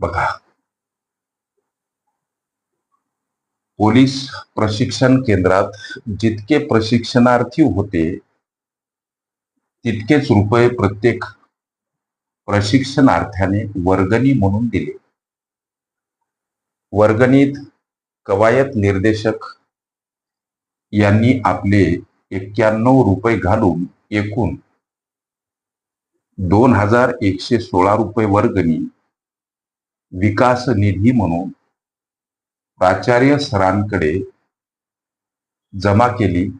बघा. पोलीस प्रशिक्षण केंद्रात जितके प्रशिक्षणार्थी होते तितकेच रुपये प्रत्येक प्रशिक्षणार्थ्याने वर्गणी म्हणून दिले. वर्गणीत कवायत निर्देशक यांनी आपले एक्क्याण्णव रुपये घालून एकूण दोन हजार एकशे सोळा रुपये वर्गणी विकास निधी म्हणून प्राचार्य सरांकडे जमा केली.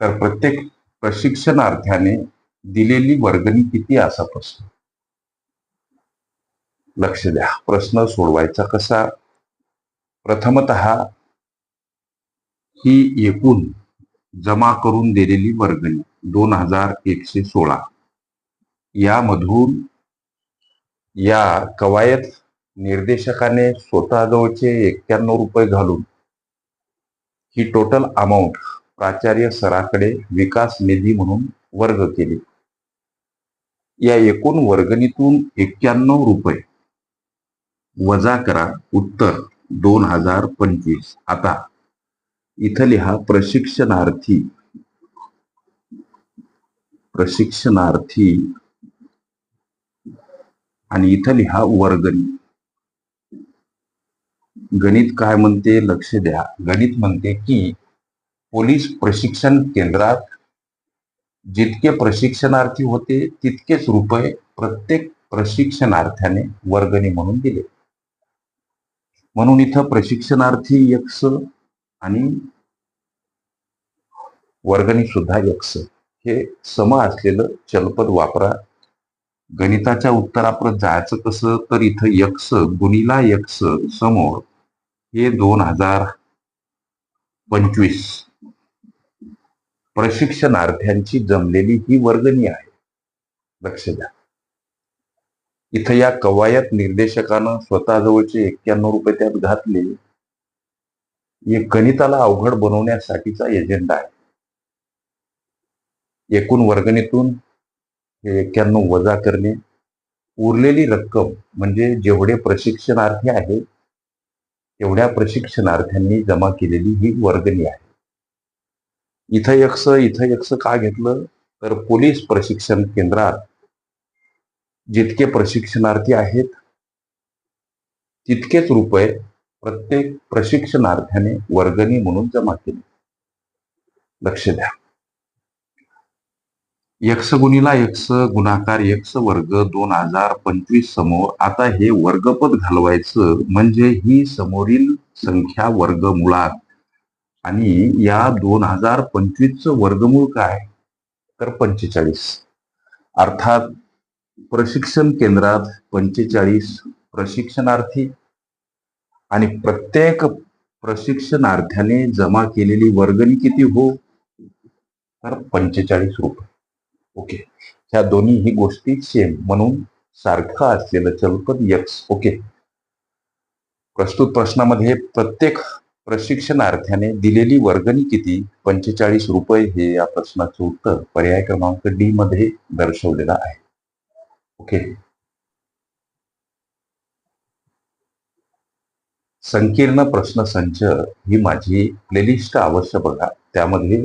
तर प्रत्येक प्रशिक्षणार्थ्याने दिलेली वर्गणी किती असा प्रश्न? लक्ष द्या. प्रश्न सोडवायचा कसा? प्रथमत ही एकूण जमा करून दिलेली वर्गणी दोन हजार एकशे सोळा. यामधून या कवायत निर्देशकाने स्वतःजवळचे एक्क्याण्णव रुपये घालून ही टोटल अमाऊंट प्राचार्य सराकडे विकास निधी म्हणून वर्ग केली. या एकूण वर्गणीतून एक्क्याण्णव रुपये वजा करा उत्तर दोन हजार पंचवीस. आता इथं लिहा प्रशिक्षणार्थी प्रशिक्षणार्थी आणि इथं लिहा वर्गणी गणित. काय म्हणते? लक्ष द्या. गणित म्हणते की पोलीस प्रशिक्षण केंद्रात जितके प्रशिक्षणार्थी होते तितकेच रुपये प्रत्येक प्रशिक्षणार्थ्याने वर्गणी म्हणून दिले. म्हणून इथं प्रशिक्षणार्थी यक्ष आणि वर्गणी सुद्धा यक्ष. हे सम असलेलं चलपद वापरा. गणिताच्या उत्तराप्रत जायचं कसं तर इथं यक्ष गुणीला यक्ष समोर हे दोन हजार पंचवीस प्रशिक्षणार्थ्यांची जमलेली ही वर्गणी आहे. लक्ष द्या. इथं या कवायत निर्देशकानं स्वतःजवळचे एक्क्याण्णव रुपये त्यात घातले. हे गणिताला अवघड बनवण्यासाठीचा एजेंडा आहे. एकूण वर्गणीतून हे एक्क्याण्णव वजा करणे. उरलेली रक्कम म्हणजे जेवढे प्रशिक्षणार्थी आहेत तेवढ्या प्रशिक्षणार्थ्यांनी जमा केलेली ही वर्गणी आहे. इथं यक्ष इथं यक्ष का घेतलं? तर पोलीस प्रशिक्षण केंद्रात जितके प्रशिक्षणार्थी आहेत तितकेच रुपये प्रत्येक प्रशिक्षणार्थ्याने वर्गणी म्हणून जमा केले. लक्ष द्या. यक्स गुणिला यक्स गुणाकार यक्ष वर्ग दोन हजार पंचवीस समोर. आता हे वर्गपद घालवायचं म्हणजे ही समोरील संख्या वर्गमुळात. आणि या दोन हजार पंचवीसचं वर्गमूळ काय? तर पंचेचाळीस. अर्थात प्रशिक्षण केंद्रात पंचेचाळीस प्रशिक्षणार्थी आणि प्रत्येक प्रशिक्षणार्थ्याने जमा केलेली वर्गणी किती हो? तर पंचेचाळीस रुपये. ओके. ह्या दोन्ही ही गोष्टी सेम म्हणून सारखं असलेलं चलपद यक्स. ओके. प्रस्तुत प्रश्नामध्ये प्रत्येक प्रशिक्षणार्थ्याने दिलेली वर्गणी किती? पंचेचाळीस रुपये हे या प्रश्नाचं उत्तर पर्याय क्रमांक डी मध्ये दर्शवलेलं आहे. ओके. संकीर्ण प्रश्नसंच ही माझी प्लेलिस्ट अवश्य बघा. त्यामध्ये